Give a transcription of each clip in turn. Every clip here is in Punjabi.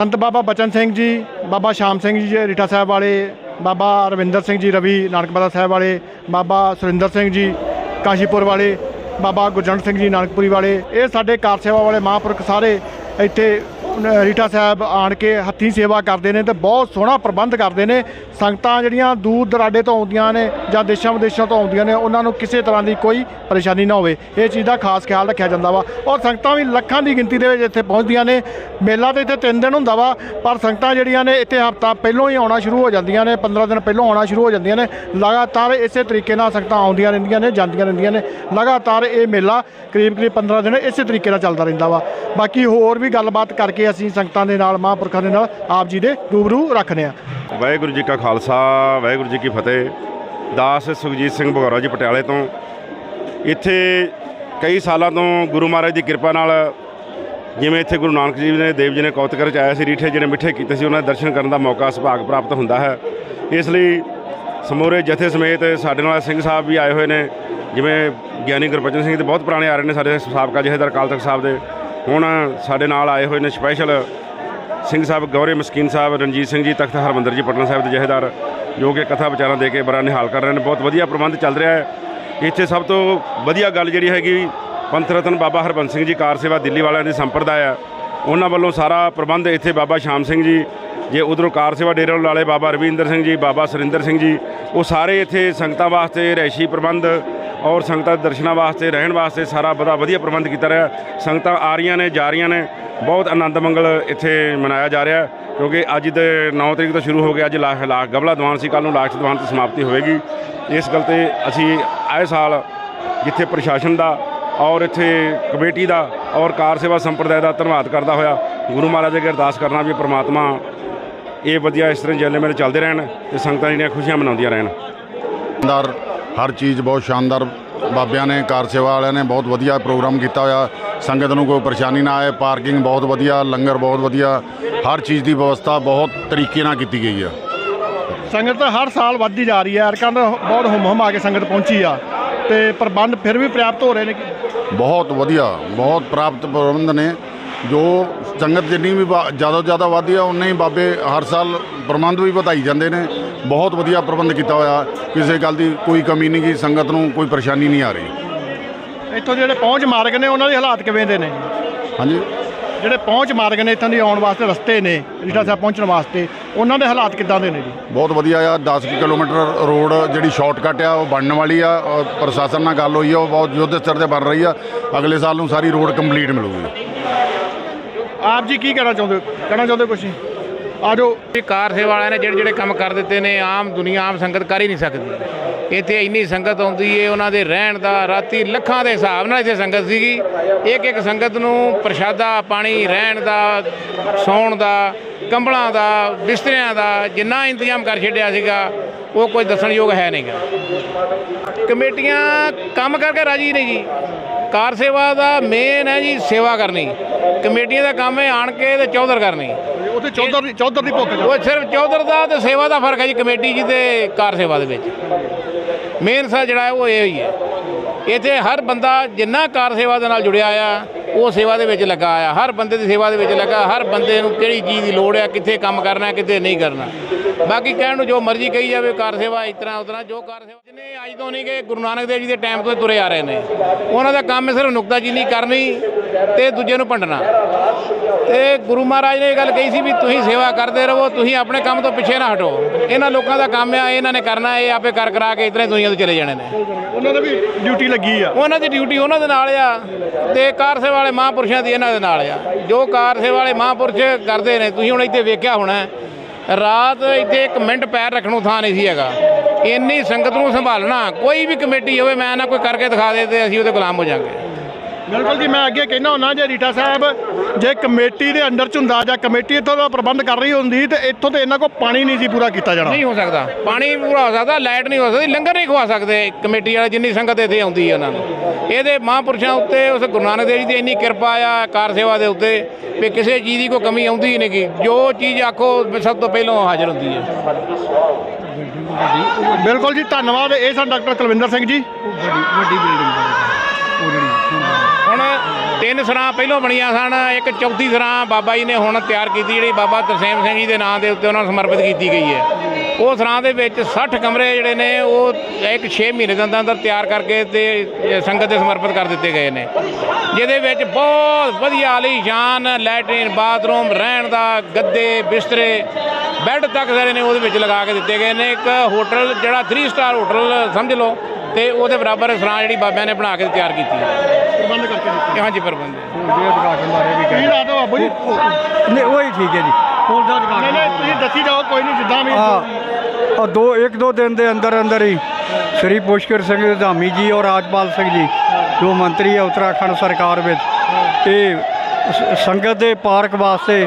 ਸੰਤ ਬਾਬਾ ਬਚਨ ਸਿੰਘ ਜੀ, ਬਾਬਾ ਸ਼ਾਮ ਸਿੰਘ ਜੀ ਜੀ ਰੀਠਾ ਸਾਹਿਬ ਵਾਲੇ, ਬਾਬਾ ਰਵਿੰਦਰ ਸਿੰਘ ਜੀ, ਰਵੀ ਨਾਨਕਪਾਲਾ ਸਾਹਿਬ ਵਾਲੇ, ਬਾਬਾ ਸੁਰਿੰਦਰ ਸਿੰਘ ਜੀ, ਕਾਸ਼ੀਪੁਰ ਵਾਲੇ, ਬਾਬਾ ਗੁਰਜੰਟ ਸਿੰਘ ਜੀ, ਨਾਨਕਪੁਰੀ ਵਾਲੇ, ਇਹ ਸਾਡੇ ਕਾਰ ਸੇਵਾ ਵਾਲੇ ਮਹਾਂਪੁਰਖ ਸਾਰੇ ਇੱਥੇ ਅ, ਰੀਠਾ ਸਾਹਿਬ ਆਣ ਕੇ ਹੱਥੀਂ ਸੇਵਾ ਕਰਦੇ ਨੇ ਤੇ ਬਹੁਤ ਸੋਹਣਾ ਪ੍ਰਬੰਧ ਕਰਦੇ ਨੇ। ਸੰਗਤਾਂ ਜਿਹੜੀਆਂ ਦੂਰ ਦਰਾਡੇ ਤੋਂ ਆਉਂਦੀਆਂ ਨੇ ਜਾਂ ਦੇਸ਼ਾਂ ਵਿਦੇਸ਼ਾਂ ਤੋਂ ਆਉਂਦੀਆਂ ਨੇ ਉਹਨਾਂ ਨੂੰ ਕਿਸੇ ਤਰ੍ਹਾਂ ਦੀ ਕੋਈ ਪਰੇਸ਼ਾਨੀ ਨਾ ਹੋਵੇ। ਇਹ ਚੀਜ਼ ਦਾ ਖਾਸ ਖਿਆਲ ਰੱਖਿਆ ਜਾਂਦਾ ਵਾ। ਔਰ ਸੰਗਤਾਂ ਵੀ ਲੱਖਾਂ ਦੀ ਗਿਣਤੀ ਦੇ ਵਿੱਚ ਇੱਥੇ ਪਹੁੰਚਦੀਆਂ ਨੇ। ਮੇਲਾ ਤਾਂ ਇੱਥੇ 3 ਦਿਨ ਹੁੰਦਾ ਵਾ ਪਰ ਸੰਗਤਾਂ ਜਿਹੜੀਆਂ ਨੇ ਇੱਥੇ ਹਫਤਾ ਪਹਿਲਾਂ ਹੀ ਆਉਣਾ ਸ਼ੁਰੂ ਹੋ ਜਾਂਦੀਆਂ ਨੇ 15 ਦਿਨ ਪਹਿਲਾਂ ਆਉਣਾ ਸ਼ੁਰੂ ਹੋ ਜਾਂਦੀਆਂ ਨੇ। ਲਗਾਤਾਰ ਇਸੇ ਤਰੀਕੇ ਨਾਲ ਸੰਗਤਾਂ ਆਉਂਦੀਆਂ ਰਹਿੰਦੀਆਂ ਨੇ ਜਾਂਦੀਆਂ ਰਹਿੰਦੀਆਂ ਨੇ। ਲਗਾਤਾਰ ਇਹ ਮੇਲਾ ਕਰੀਬ ਕਰੀਬ 15 ਦਿਨ ਇਸੇ ਤਰੀਕੇ ਨਾਲ ਚੱਲਦਾ ਰਹਿੰਦਾ ਵਾ। ਬਾਕੀ ਹੋਰ ਵੀ ਗੱਲਬਾਤ ਕਰਕੇ ਅਸੀਂ ਸੰਗਤਾਂ ਦੇ ਨਾਲ, ਮਹਾਂਪੁਰਖਾਂ ਦੇ ਨਾਲ ਆਪ ਜੀ ਦੇ ਰੂਬਰੂ ਰੱਖਦੇ ਆ ਵਾਹਿਗੁਰੂ ਜੀ ਕਾ ਖਾਲਸਾ, ਵਾਹਿਗੁਰੂ ਜੀ ਕੀ ਫਤਿਹ। ਦਾਸ ਸੁਖਜੀਤ ਸਿੰਘ ਬਗੌਰਾ ਜੀ ਪਟਿਆਲੇ ਤੋਂ। ਇੱਥੇ ਕਈ ਸਾਲਾਂ ਤੋਂ ਗੁਰੂ ਮਹਾਰਾਜ ਦੀ ਕਿਰਪਾ ਨਾਲ ਜਿਵੇਂ ਇੱਥੇ ਗੁਰੂ ਨਾਨਕ ਜੀ ਨੇ, ਦੇਵ ਜੀ ਨੇ ਕੌਤਕਰ 'ਚ ਆਇਆ ਸੀ, ਰੀਠੇ ਜਿਹੜੇ ਮਿੱਠੇ ਕੀਤੇ ਸੀ, ਉਹਨਾਂ ਦੇ ਦਰਸ਼ਨ ਕਰਨ ਦਾ ਮੌਕਾ, ਸੁਭਾਗ ਪ੍ਰਾਪਤ ਹੁੰਦਾ ਹੈ। ਇਸ ਲਈ ਸਮੂਰੇ ਜਥੇ ਸਮੇਤ ਸਾਡੇ ਨਾਲ ਸਿੰਘ ਸਾਹਿਬ ਵੀ ਆਏ ਹੋਏ ਨੇ। ਜਿਵੇਂ ਗਿਆਨੀ ਗੁਰਬਚਨ ਸਿੰਘ ਤੇ ਬਹੁਤ ਪੁਰਾਣੇ ਆ ਰਹੇ ਨੇ, ਸਾਡੇ ਸਾਬਕਾ ਜਥੇਦਾਰ ਅਕਾਲ ਤਖਤ ਸਾਹਿਬ ਦੇ। ਹੁਣ ਸਾਡੇ ਨਾਲ ਆਏ ਹੋਏ ਨੇ ਸਪੈਸ਼ਲ ਸਿੰਘ ਸਾਹਿਬ ਗੌਰੇ ਮਸਕੀਨ ਸਾਹਿਬ, ਰਣਜੀਤ ਸਿੰਘ ਜੀ, ਤਖਤ ਹਰਮੰਦਰ ਜੀ, ਪਟਨਾ ਸਾਹਿਬ ਦੇ ਜਹੇਦਾਰ, ਜੋ ਕਿ ਕਥਾ ਵਿਚਾਰਾਂ ਦੇ ਕੇ ਬੜਾ ਨਿਹਾਲ ਕਰ ਰਹੇ ਨੇ। ਬਹੁਤ ਵਧੀਆ ਪ੍ਰਬੰਧ ਚੱਲ ਰਿਹਾ ਹੈ। ਇੱਥੇ ਸਭ ਤੋਂ ਵਧੀਆ ਗੱਲ ਜਿਹੜੀ ਹੈਗੀ, ਪੰਥ ਰਤਨ ਬਾਬਾ ਹਰਬੰਸ ਸਿੰਘ ਜੀ, ਕਾਰ ਸੇਵਾ ਦਿੱਲੀ ਵਾਲਿਆਂ ਦੀ ਸੰਪਰਦਾ ਹੈ ਉਹਨਾਂ ਵੱਲੋਂ ਸਾਰਾ ਪ੍ਰਬੰਧ ਇੱਥੇ ਬਾਬਾ ਸ਼ਾਮ ਸਿੰਘ ਜੀ, ਜੇ ਉਧਰੋਂ ਕਾਰ ਸੇਵਾ ਡੇਰੇ ਵਾਲੇ ਬਾਬਾ ਰਵਿੰਦਰ ਸਿੰਘ ਜੀ, ਬਾਬਾ ਸੁਰਿੰਦਰ ਸਿੰਘ ਜੀ, ਉਹ ਸਾਰੇ ਇੱਥੇ ਸੰਗਤਾਂ ਵਾਸਤੇ ਰਹਿਸ਼ੀ ਪ੍ਰਬੰਧ ਔਰ ਸੰਗਤਾਂ ਦੇ ਦਰਸ਼ਨਾਂ ਵਾਸਤੇ, ਰਹਿਣ ਵਾਸਤੇ ਸਾਰਾ ਬੜਾ ਵਧੀਆ ਪ੍ਰਬੰਧ ਕੀਤਾ ਰਿਹਾ। ਸੰਗਤਾਂ ਆ ਰਹੀਆਂ ਨੇ, ਜਾ ਰਹੀਆਂ ਨੇ। ਬਹੁਤ ਆਨੰਦ ਮੰਗਲ ਇੱਥੇ ਮਨਾਇਆ ਜਾ ਰਿਹਾ ਕਿਉਂਕਿ ਅੱਜ ਦੇ 9 ਤਰੀਕ ਤੋਂ ਸ਼ੁਰੂ ਹੋ ਗਿਆ ਅੱਜ ਲਾਖ ਲਾਖ ਗਬਲਾ ਦੀਵਾਨ ਸੀ। ਕੱਲ ਨੂੰ ਲਾਸ਼ ਦੀਵਾਨ ਤੇ ਸਮਾਪਤੀ ਹੋਵੇਗੀ। ਇਸ ਗੱਲ ਤੇ ਅਸੀਂ ਆਏ ਸਾਲ ਜਿੱਥੇ ਪ੍ਰਸ਼ਾਸਨ ਦਾ ਔਰ ਇੱਥੇ ਕਮੇਟੀ ਦਾ ਔਰ ਕਾਰ ਸੇਵਾ ਸੰਪਰਦਾਇ ਦਾ ਧੰਨਵਾਦ ਕਰਦਾ ਹੋਇਆ, ਗੁਰੂ ਮਹਾਰਾਜ ਅੱਗੇ ਅਰਦਾਸ ਕਰਨਾ ਵੀ ਪ੍ਰਮਾਤਮਾ ਇਹ ਵਧੀਆ ਇਸ ਤਰ੍ਹਾਂ ਜੈਲੇ ਮੇਲੇ ਚੱਲਦੇ ਰਹਿਣ ਤੇ ਸੰਗਤਾਂ ਜਿਹੜੀਆਂ ਖੁਸ਼ੀਆਂ ਮਨਾਉਂਦੀਆਂ ਰਹਿਣ। ਸ਼ਾਨਦਾਰ ਹਰ ਚੀਜ਼ ਬਹੁਤ ਸ਼ਾਨਦਾਰ ਬਾਬਿਆਂ ਨੇ ਕਾਰ ਸੇਵਾ ਵਾਲਿਆਂ ਨੇ ਬਹੁਤ ਵਧੀਆ ਪ੍ਰੋਗਰਾਮ ਕੀਤਾ ਹੋਇਆ। ਸੰਗਤ ਨੂੰ ਕੋਈ ਪਰੇਸ਼ਾਨੀ ਨਾ ਆਏ ਪਾਰਕਿੰਗ ਬਹੁਤ ਵਧੀਆ ਲੰਗਰ ਬਹੁਤ ਵਧੀਆ। ਹਰ ਚੀਜ਼ ਦੀ ਵਿਵਸਥਾ ਬਹੁਤ ਤਰੀਕੇ ਨਾਲ ਕੀਤੀ ਗਈ ਆ। ਸੰਗਤ ਤਾਂ ਹਰ ਸਾਲ ਵੱਧਦੀ ਜਾ ਰਹੀ ਹੈ ਅਰਕਾਂ ਦਾ ਬਹੁਤ ਹੁਮ ਹੁਮ ਆ ਕੇ ਸੰਗਤ ਪਹੁੰਚੀ ਆ। ਤੇ ਪ੍ਰਬੰਧ ਫਿਰ ਵੀ ਪ੍ਰਾਪਤ ਹੋ ਰਹੇ ਨੇ। ਬਹੁਤ ਵਧੀਆ ਬਹੁਤ ਪ੍ਰਾਪਤ ਪ੍ਰਬੰਧ ਨੇ। ਜੋ ਸੰਗਤ ਜਿੰਨੀ ਵੀ ਜ਼ਿਆਦਾ ਜ਼ਿਆਦਾ ਵਧਦੀ ਆ ਉਨੇ ਹੀ ਬਾਬੇ ਹਰ ਸਾਲ ਪ੍ਰਬੰਧ ਵੀ ਵਧਾਈ ਜਾਂਦੇ ਨੇ। ਬਹੁਤ ਵਧੀਆ ਪ੍ਰਬੰਧ ਕੀਤਾ ਹੋਇਆ। ਕਿਸੇ ਗੱਲ ਦੀ ਕੋਈ ਕਮੀ ਨਹੀਂ ਗੀ ਸੰਗਤ ਨੂੰ ਕੋਈ ਪਰੇਸ਼ਾਨੀ ਨਹੀਂ ਆ ਰਹੀ। ਇੱਥੋਂ ਜਿਹੜੇ ਪਹੁੰਚ ਮਾਰਗ ਨੇ ਉਹਨਾਂ ਦੇ ਹਾਲਾਤ ਕਿਵੇਂ ਦੇ ਨੇ? ਹਾਂਜੀ। ਜਿਹੜੇ ਪਹੁੰਚ ਮਾਰਗ ਨੇ ਇੱਥੋਂ ਦੀ ਆਉਣ ਵਾਸਤੇ ਰਸਤੇ ਨੇ ਰੀਠਾ ਸਾਹਿਬ ਪਹੁੰਚਣ ਵਾਸਤੇ ਉਹਨਾਂ ਦੇ ਹਾਲਾਤ ਕਿੱਦਾਂ ਦੇ ਨੇ ਜੀ? ਬਹੁਤ ਵਧੀਆ ਆ। 10 ਕੁ ਕਿਲੋਮੀਟਰ ਰੋਡ ਜਿਹੜੀ ਸ਼ਾਰਟਕਟ ਆ ਉਹ ਬਣਨ ਵਾਲੀ ਆ। ਪ੍ਰਸ਼ਾਸਨ ਨਾਲ ਗੱਲ ਹੋਈ ਆ ਉਹ ਬਹੁਤ ਯੁੱਧ ਸਤਰ ਤੇ ਬਣ ਰਹੀ ਆ। ਅਗਲੇ ਸਾਲ ਨੂੰ ਸਾਰੀ ਰੋਡ ਕੰਪਲੀਟ ਮਿਲੂਗੀ। ਆਪ ਜੀ ਕੀ ਕਹਿਣਾ ਚਾਹੁੰਦੇ ਹੋ? ਕਹਿਣਾ ਚਾਹੁੰਦੇ ਕੁਛ ਜੀ ਆ ਜਾਓ। ਇਹ ਕਾਰ ਸੇਵਾ ਵਾਲਿਆਂ ਨੇ ਜਿਹੜੇ ਜਿਹੜੇ ਕੰਮ ਕਰ ਦਿੱਤੇ ਨੇ, ਆਮ ਦੁਨੀਆ, ਆਮ ਸੰਗਤ ਕਰ ਹੀ ਨਹੀਂ ਸਕਦੀ। ਇੱਥੇ ਇੰਨੀ ਸੰਗਤ ਆਉਂਦੀ ਏ, ਉਹਨਾਂ ਦੇ ਰਹਿਣ ਦਾ, ਰਾਤੀ ਲੱਖਾਂ ਦੇ ਹਿਸਾਬ ਨਾਲ ਇੱਥੇ ਸੰਗਤ ਸੀਗੀ। ਇੱਕ ਇੱਕ ਸੰਗਤ ਨੂੰ ਪ੍ਰਸ਼ਾਦਾ, ਪਾਣੀ, ਰਹਿਣ ਦਾ, ਸੌਣ ਦਾ, ਕੰਬਲਾਂ ਦਾ, ਬਿਸਤਰਿਆਂ ਦਾ, ਜਿੰਨਾ ਇੰਤਜ਼ਾਮ ਕਰ ਛੱਡਿਆ ਸੀਗਾ, ਉਹ ਕੋਈ ਦੱਸਣਯੋਗ ਹੈ ਨਹੀਂਗਾ। ਕਮੇਟੀਆਂ ਕੰਮ ਕਰਕੇ ਰਾਜੀ ਨਹੀਂ ਜੀ। ਕਾਰ ਸੇਵਾ ਦਾ ਮੇਨ ਹੈ ਜੀ ਸੇਵਾ ਕਰਨੀ। ਕਮੇਟੀਆਂ ਦਾ ਕੰਮ ਹੈ ਆਣ ਕੇ ਤੇ ਚੌਧਰ ਕਰਨੀ। ਉੱਥੇ ਚੌਧਰ ਦੀ ਚੌਧਰ ਦੀ ਭੁੱਖ ਉਹ ਸਿਰਫ ਚੌਧਰ ਦਾ ਤੇ ਸੇਵਾ ਦਾ ਫ਼ਰਕ ਹੈ ਜੀ ਕਮੇਟੀ ਜੀ ਤੇ ਕਾਰ ਸੇਵਾ ਦੇ ਵਿੱਚ। ਮੇਨ ਸਾ ਜਿਹੜਾ ਹੈ ਉਹ ਇਹ ਹੀ ਹੈ। ਇੱਥੇ ਹਰ ਬੰਦਾ ਜਿੰਨਾ ਕਾਰ ਸੇਵਾ ਦੇ ਨਾਲ ਜੁੜਿਆ ਆ ਉਹ ਸੇਵਾ ਦੇ ਵਿੱਚ ਲੱਗਾ ਆ। ਹਰ ਬੰਦੇ ਦੀ ਸੇਵਾ ਦੇ ਵਿੱਚ ਲੱਗਾ ਹਰ ਬੰਦੇ ਨੂੰ ਕਿਹੜੀ ਚੀਜ਼ ਦੀ ਲੋੜ ਆ ਕਿੱਥੇ ਕੰਮ ਕਰਨਾ ਕਿੱਥੇ ਨਹੀਂ ਕਰਨਾ। ਬਾਕੀ ਕਹਿਣ ਨੂੰ ਜੋ ਮਰਜ਼ੀ ਕਹੀ ਜਾਵੇ ਕਾਰ ਸੇਵਾ ਇਸ ਤਰ੍ਹਾਂ ਉਸ ਤਰ੍ਹਾਂ ਜੋ ਕਾਰ ਸੇਵਾ। ਜਿਹਨੇ ਅੱਜ ਤੋਂ ਨਹੀਂ ਕਿ ਗੁਰੂ ਨਾਨਕ ਦੇਵ ਜੀ ਦੇ ਟਾਈਮ ਤੋਂ ਤੁਰੇ ਆ ਰਹੇ ਨੇ। ਉਹਨਾਂ ਦਾ ਕੰਮ ਹੈ ਸਿਰਫ ਨੁਕਤਾਚੀਨੀ ਕਰਨੀ ਤੇ ਦੂਜੇ ਨੂੰ ਭੰਡਣਾ ਤੇ ਗੁਰੂ ਮਹਾਰਾਜ ਨੇ ਇਹ ਗੱਲ ਕਹੀ ਸੀ ਵੀ ਤੁਸੀਂ ਸੇਵਾ ਕਰਦੇ ਰਹੋ ਤੁਸੀਂ ਆਪਣੇ ਕੰਮ ਤੋਂ ਪਿੱਛੇ ਨਾ ਹਟੋ। ਇਹਨਾਂ ਲੋਕਾਂ ਦਾ ਕੰਮ ਆ ਇਹਨਾਂ ਨੇ ਕਰਨਾ ਇਹ ਆਪੇ ਕਰ ਕਰਾ ਕੇ ਇਤਨੇ ਦੁਨੀਆ ਤੋਂ ਚਲੇ ਜਾਣੇ ਨੇ। ਉਹਨਾਂ ਦੀ ਵੀ ਡਿਊਟੀ ਲੱਗੀ ਆ। ਉਹਨਾਂ ਦੀ ਡਿਊਟੀ ਉਹਨਾਂ ਦੇ ਨਾਲ ਆ ਤੇ ਕਾਰ ਸੇਵਾ ਵਾਲੇ ਮਹਾਂਪੁਰਸ਼ਾਂ ਦੀ ਇਹਨਾਂ ਦੇ ਨਾਲ ਆ। ਜੋ ਕਾਰ ਸੇਵਾ ਵਾਲੇ ਮਹਾਂਪੁਰਸ਼ ਕਰਦੇ ਨੇ ਤੁਸੀਂ ਹੁਣ ਇੱਥੇ ਵੇਖਿਆ ਹੋਣਾ ਰਾਤ ਇੱਥੇ ਇੱਕ ਮਿੰਟ ਪੈਰ ਰੱਖਣ ਨੂੰ ਥਾਂ ਨਹੀਂ ਸੀ ਹੈਗਾ। ਇੰਨੀ ਸੰਗਤ ਨੂੰ ਸੰਭਾਲਣਾ, ਕੋਈ ਵੀ ਕਮੇਟੀ ਹੋਵੇ, ਮੈਂ ਨਾ ਕੋਈ ਕਰਕੇ ਦਿਖਾ ਦੇ ਤੇ ਅਸੀਂ ਉਹਦੇ ਗੁਲਾਮ ਹੋ ਜਾਾਂਗੇ। ਬਿਲਕੁਲ ਜੀ ਮੈਂ ਅੱਗੇ ਕਹਿਣਾ ਹੁੰਦਾ ਜੇ ਰੀਟਾ ਸਾਹਿਬ ਜੇ ਕਮੇਟੀ ਦੇ ਅੰਡਰ ਚ ਹੁੰਦਾ ਜਾਂ ਕਮੇਟੀ ਇੱਥੋਂ ਦਾ ਪ੍ਰਬੰਧ ਕਰ ਰਹੀ ਹੁੰਦੀ ਤੇ ਇੱਥੋਂ ਤੇ ਇਹਨਾਂ ਕੋਲ ਪਾਣੀ ਨਹੀਂ ਸੀ ਪੂਰਾ ਕੀਤਾ ਜਾਣਾ। ਨਹੀਂ ਹੋ ਸਕਦਾ। ਪਾਣੀ ਪੂਰਾ ਹੋ ਸਕਦਾ ਲਾਈਟ ਨਹੀਂ ਹੋ ਸਕਦੀ ਲੰਗਰ ਨਹੀਂ ਖਵਾ ਸਕਦੇ। ਕਮੇਟੀ ਵਾਲੇ ਜਿੰਨੀ ਸੰਗਤ ਇੱਥੇ ਆਉਂਦੀ ਹੈ ਉਹਨਾਂ ਨੂੰ। ਇਹਦੇ ਮਹਾਂਪੁਰਸ਼ਾਂ ਉੱਤੇ ਉਸ ਗੁਰੂ ਨਾਨਕ ਦੇਵ ਜੀ ਦੀ ਇੰਨੀ ਕਿਰਪਾ ਆ ਕਾਰ ਸੇਵਾ ਦੇ ਉੱਤੇ ਵੀ ਕਿਸੇ ਚੀਜ਼ ਦੀ ਕੋਈ ਕਮੀ ਆਉਂਦੀ ਨਹੀਂ ਗੀ। ਜੋ ਚੀਜ਼ ਆਖੋ ਸਭ ਤੋਂ ਪਹਿਲਾਂ ਹਾਜ਼ਰ ਹੁੰਦੀ ਹੈ। ਬਿਲਕੁਲ ਜੀ ਧੰਨਵਾਦ। ਇਹ ਸਨ ਡਾਕਟਰ ਕੁਲਵਿੰਦਰ ਸਿੰਘ ਜੀ। ਹੁਣ ਤਿੰਨ ਸਰਾਂ ਪਹਿਲੋਂ ਬਣੀਆਂ ਸਨ, ਇੱਕ ਚੌਥੀ ਸਰਾਂ ਬਾਬਾ ਜੀ ਨੇ ਹੁਣ ਤਿਆਰ ਕੀਤੀ, ਜਿਹੜੀ ਬਾਬਾ ਤਰਸੇਮ ਸਿੰਘ ਜੀ ਦੇ ਨਾਂ ਦੇ ਉੱਤੇ ਉਹਨਾਂ ਨੂੰ ਸਮਰਪਿਤ ਕੀਤੀ ਗਈ ਹੈ। ਉਹ ਸਰਾਂ ਦੇ ਵਿੱਚ 60 ਕਮਰੇ ਜਿਹੜੇ ਨੇ, ਉਹ ਇੱਕ 6 ਮਹੀਨੇ ਦੇ ਅੰਦਰ ਅੰਦਰ ਤਿਆਰ ਕਰਕੇ ਤੇ ਸੰਗਤ ਦੇ ਸਮਰਪਿਤ ਕਰ ਦਿੱਤੇ ਗਏ ਨੇ। ਜਿਹਦੇ ਵਿੱਚ ਬਹੁਤ ਵਧੀਆ ਆਲੀਸ਼ਾਨ ਲੈਟਰਿਨ, ਬਾਥਰੂਮ, ਰਹਿਣ ਦਾ, ਗੱਦੇ, ਬਿਸਤਰੇ, ਬੈੱਡ ਤੱਕ ਜਿਹੜੇ ਨੇ ਉਹਦੇ ਵਿੱਚ ਲਗਾ ਕੇ ਦਿੱਤੇ ਗਏ ਨੇ। ਇੱਕ ਹੋਟਲ, ਜਿਹੜਾ 3 ਸਟਾਰ ਹੋਟਲ ਸਮਝ ਲਓ, ਤੇ ਉਹਦੇ ਬਰਾਬਰ ਸਰਾਂ ਜਿਹੜੀ ਬਾਬਿਆਂ ਨੇ ਬਣਾ ਕੇ ਤਿਆਰ ਕੀਤੀ ਹੈ। ਪ੍ਰਬੰਧ ਕਰਕੇ ਦਿੱਤੇ। ਹਾਂਜੀ ਪ੍ਰਬੰਧ ਹੈ। ਜੀ ਉਦਘਾਟਨ ਬਾਰੇ ਵੀ ਕੀ ਰਾਤ ਬਾਬੂ ਜੀ। ਨਹੀਂ ਉਹੀ ਠੀਕ ਹੈ ਜੀ। ਪੁਲ ਦਾ ਨਹੀਂ ਨਹੀਂ ਤੁਸੀਂ ਦੱਸੀ ਜਾਓ ਕੋਈ ਨਹੀਂ ਜਿੱਦਾਂ ਵੀ ਹਾਂ। ਔਰ ਦੋ ਇੱਕ ਦੋ ਦਿਨ ਦੇ ਅੰਦਰ ਅੰਦਰ ਹੀ ਸ੍ਰੀ ਪੁਸ਼ਕਰ ਸਿੰਘ ਧਾਮੀ ਜੀ ਔਰ ਰਾਜਪਾਲ ਸਿੰਘ ਜੀ ਜੋ ਮੰਤਰੀ ਹੈ ਉੱਤਰਾਖੰਡ ਸਰਕਾਰ ਵਿੱਚ ਇਹ ਸ- ਸੰਗਤ ਦੇ ਪਾਰਕ ਵਾਸਤੇ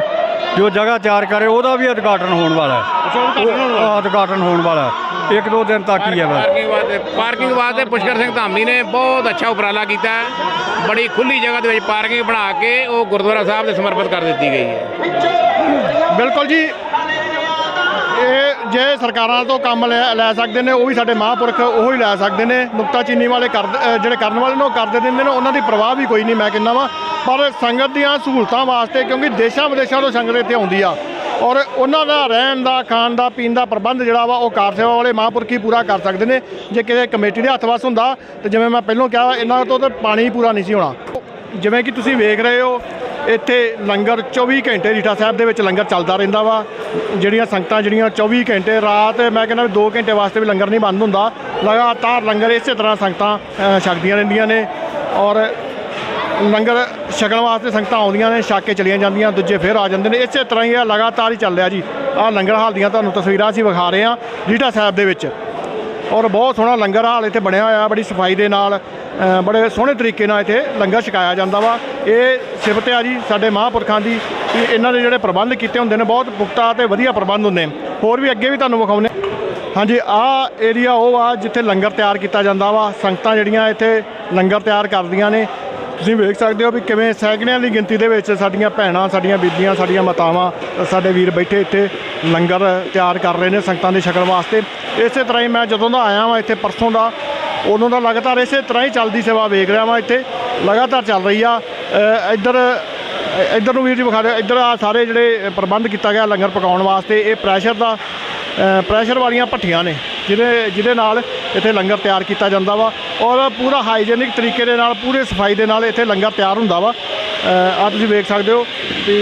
ਜੋ ਜਗ੍ਹਾ ਤਿਆਰ ਕਰੇ ਉਹਦਾ ਵੀ ਉਦਘਾਟਨ ਹੋਣ ਵਾਲਾ ਹੈ। ਉਹ ਉਦਘਾਟਨ ਹੋਣ ਵਾਲਾ ਹੈ। ਇੱਕ ਦੋ ਦਿਨ ਤੱਕ ਹੀ ਹੈ ਬਸ। ਪਾਰਕਿੰਗ ਵਾਸਤੇ ਪਾਰਕਿੰਗ ਵਾਸਤੇ ਪੁਸ਼ਕਰ ਸਿੰਘ ਧਾਮੀ ਨੇ ਬਹੁਤ ਅੱਛਾ ਉਪਰਾਲਾ ਕੀਤਾ। ਹੈ ਬੜੀ ਖੁੱਲੀ ਜਗ੍ਹਾ ਦੇ ਵਿੱਚ ਪਾਰਕਿੰਗ ਬਣਾ ਕੇ ਉਹ ਗੁਰਦੁਆਰਾ ਸਾਹਿਬ ਦੇ ਸਮਰਪਿਤ ਕਰ ਦਿੱਤੀ ਗਈ ਹੈ। ਬਿਲਕੁਲ ਜੀ। ਇਹ ਜੇ ਸਰਕਾਰਾਂ ਤੋਂ ਕੰਮ ਲੈ ਲੈ ਸਕਦੇ ਨੇ ਉਹ ਵੀ ਸਾਡੇ ਮਹਾਂਪੁਰਖ ਉਹ ਹੀ ਲੈ ਸਕਦੇ ਨੇ। ਨੁਕਤਾਚੀਨੀ ਵਾਲੇ ਕਰ ਜਿਹੜੇ ਕਰਨ ਵਾਲੇ ਨੇ ਉਹ ਕਰਦੇ ਦਿੰਦੇ ਨੇ। ਉਹਨਾਂ ਦੀ ਪ੍ਰਵਾਹ ਵੀ ਕੋਈ ਨਹੀਂ ਮੈਂ ਕਹਿੰਦਾ ਵਾਂ। ਪਰ ਸੰਗਤ ਦੀਆਂ ਸਹੂਲਤਾਂ ਵਾਸਤੇ ਕਿਉਂਕਿ ਦੇਸ਼ਾਂ ਵਿਦੇਸ਼ਾਂ ਤੋਂ ਸੰਗਤ ਇੱਥੇ ਆਉਂਦੀ ਆ। ਔਰ ਉਹਨਾਂ ਦਾ ਰਹਿਣ ਦਾ, ਖਾਣ ਦਾ, ਪੀਣ ਦਾ ਪ੍ਰਬੰਧ ਜਿਹੜਾ ਵਾ ਉਹ ਕਾਰ ਸੇਵਾ ਵਾਲੇ ਮਹਾਂਪੁਰਖੀ ਪੂਰਾ ਕਰ ਸਕਦੇ ਨੇ। ਜੇ ਕਿਸੇ ਕਮੇਟੀ ਦੇ ਹੱਥ ਵਸ ਹੁੰਦਾ, ਤੇ ਜਿਵੇਂ ਮੈਂ ਪਹਿਲਾਂ ਕਿਹਾ, ਇਹਨਾਂ ਤੋਂ ਤਾਂ ਪਾਣੀ ਪੂਰਾ ਨਹੀਂ ਸੀ ਹੋਣਾ। ਜਿਵੇਂ ਕਿ ਤੁਸੀਂ ਵੇਖ ਰਹੇ ਹੋ, ਇੱਥੇ ਲੰਗਰ 24 ਘੰਟੇ ਰੀਠਾ ਸਾਹਿਬ ਦੇ ਵਿੱਚ ਲੰਗਰ ਚੱਲਦਾ ਰਹਿੰਦਾ ਵਾ। ਜਿਹੜੀਆਂ ਸੰਗਤਾਂ ਜਿਹੜੀਆਂ 24 ਘੰਟੇ ਰਾਤ, ਮੈਂ ਕਹਿੰਦਾ 2 ਘੰਟੇ ਵਾਸਤੇ ਵੀ ਲੰਗਰ ਨਹੀਂ ਬੰਦ ਹੁੰਦਾ। ਲਗਾਤਾਰ ਲੰਗਰ ਇਸੇ ਤਰ੍ਹਾਂ ਸੰਗਤਾਂ ਛਕਦੀਆਂ ਰਹਿੰਦੀਆਂ ਨੇ। ਔਰ ਲੰਗਰ ਛਕਣ ਵਾਸਤੇ ਸੰਗਤਾਂ ਆਉਂਦੀਆਂ ਨੇ, ਛਕ ਕੇ ਚਲੀਆਂ ਜਾਂਦੀਆਂ, ਦੂਜੇ ਫਿਰ ਆ ਜਾਂਦੇ ਨੇ। ਇਸੇ ਤਰ੍ਹਾਂ ਹੀ ਇਹ ਲਗਾਤਾਰ ਹੀ ਚੱਲ ਰਿਹਾ ਜੀ। ਆਹ ਲੰਗਰ ਹਾਲ ਦੀਆਂ ਤੁਹਾਨੂੰ ਤਸਵੀਰਾਂ ਅਸੀਂ ਵਿਖਾ ਰਹੇ ਹਾਂ ਰੀਠਾ ਸਾਹਿਬ ਦੇ ਵਿੱਚ। ਔਰ ਬਹੁਤ ਸੋਹਣਾ ਲੰਗਰ ਹਾਲ ਇੱਥੇ ਬਣਿਆ ਹੋਇਆ, ਬੜੀ ਸਫ਼ਾਈ ਦੇ ਨਾਲ ਬੜੇ ਸੋਹਣੇ ਤਰੀਕੇ ਨਾਲ ਇੱਥੇ ਲੰਗਰ ਛਕਾਇਆ ਜਾਂਦਾ ਵਾ। ਇਹ ਸਿਫਤ ਆ ਜੀ ਸਾਡੇ ਮਹਾਂਪੁਰਖਾਂ ਦੀ ਇਹਨਾਂ ਦੇ ਜਿਹੜੇ ਪ੍ਰਬੰਧ ਕੀਤੇ ਹੁੰਦੇ ਨੇ, ਬਹੁਤ ਪੁਖਤਾ ਤੇ ਵਧੀਆ ਪ੍ਰਬੰਧ ਹੁੰਦੇ ਨੇ। ਹੋਰ ਵੀ ਅੱਗੇ ਵੀ ਤੁਹਾਨੂੰ ਵਿਖਾਉਂਦੇ ਹਾਂਜੀ, ਆਹ ਏਰੀਆ ਉਹ ਆ ਜਿੱਥੇ ਲੰਗਰ ਤਿਆਰ ਕੀਤਾ ਜਾਂਦਾ ਵਾ। ਸੰਗਤਾਂ ਜਿਹੜੀਆਂ ਇੱਥੇ ਲੰਗਰ ਤਿਆਰ ਕਰਦੀਆਂ ਨੇ। ਤੁਸੀਂ ਵੇਖ ਸਕਦੇ ਹੋ ਵੀ ਕਿਵੇਂ ਸੈਂਕੜਿਆਂ ਦੀ ਗਿਣਤੀ ਦੇ ਵਿੱਚ ਸਾਡੀਆਂ ਭੈਣਾਂ, ਸਾਡੀਆਂ ਬੀਬੀਆਂ, ਸਾਡੀਆਂ ਮਾਤਾਵਾਂ ਸਾਡੇ ਵੀਰ ਬੈਠੇ ਇੱਥੇ ਲੰਗਰ ਤਿਆਰ ਕਰ ਰਹੇ ਨੇ ਸੰਗਤਾਂ ਦੇ ਛਕਣ ਵਾਸਤੇ। ਇਸੇ ਤਰ੍ਹਾਂ ਹੀ ਮੈਂ ਜਦੋਂ ਦਾ ਆਇਆ ਵਾਂ ਇੱਥੇ ਪਰਸੋਂ ਦਾ, ਉਦੋਂ ਦਾ ਲਗਾਤਾਰ ਇਸੇ ਤਰ੍ਹਾਂ ਹੀ ਚੱਲਦੀ ਸੇਵਾ ਵੇਖ ਰਿਹਾ ਵਾਂ ਇੱਥੇ। ਲਗਾਤਾਰ ਚੱਲ ਰਹੀ ਆ। ਇੱਧਰ ਇੱਧਰ ਨੂੰ ਵੀਰ ਜੀ ਵਿਖਾ ਦਿਓ। ਇੱਧਰ ਆ ਸਾਰੇ ਜਿਹੜੇ ਪ੍ਰਬੰਧ ਕੀਤਾ ਗਿਆ ਲੰਗਰ ਪਕਾਉਣ ਵਾਸਤੇ। ਇਹ ਪ੍ਰੈਸ਼ਰ ਦਾ ਪ੍ਰੈਸ਼ਰ ਵਾਲੀਆਂ ਭੱਠੀਆਂ ਨੇ, ਜਿਹਦੇ ਜਿਹਦੇ ਨਾਲ ਇੱਥੇ ਲੰਗਰ ਤਿਆਰ ਕੀਤਾ ਜਾਂਦਾ ਵਾ ਔਰ ਪੂਰਾ ਹਾਈਜੀਨਿਕ ਤਰੀਕੇ ਦੇ ਨਾਲ, ਪੂਰੇ ਸਫ਼ਾਈ ਦੇ ਨਾਲ ਇੱਥੇ ਲੰਗਰ ਤਿਆਰ ਹੁੰਦਾ ਵਾ। ਆ ਤੁਸੀਂ ਵੇਖ ਸਕਦੇ ਹੋ ਵੀ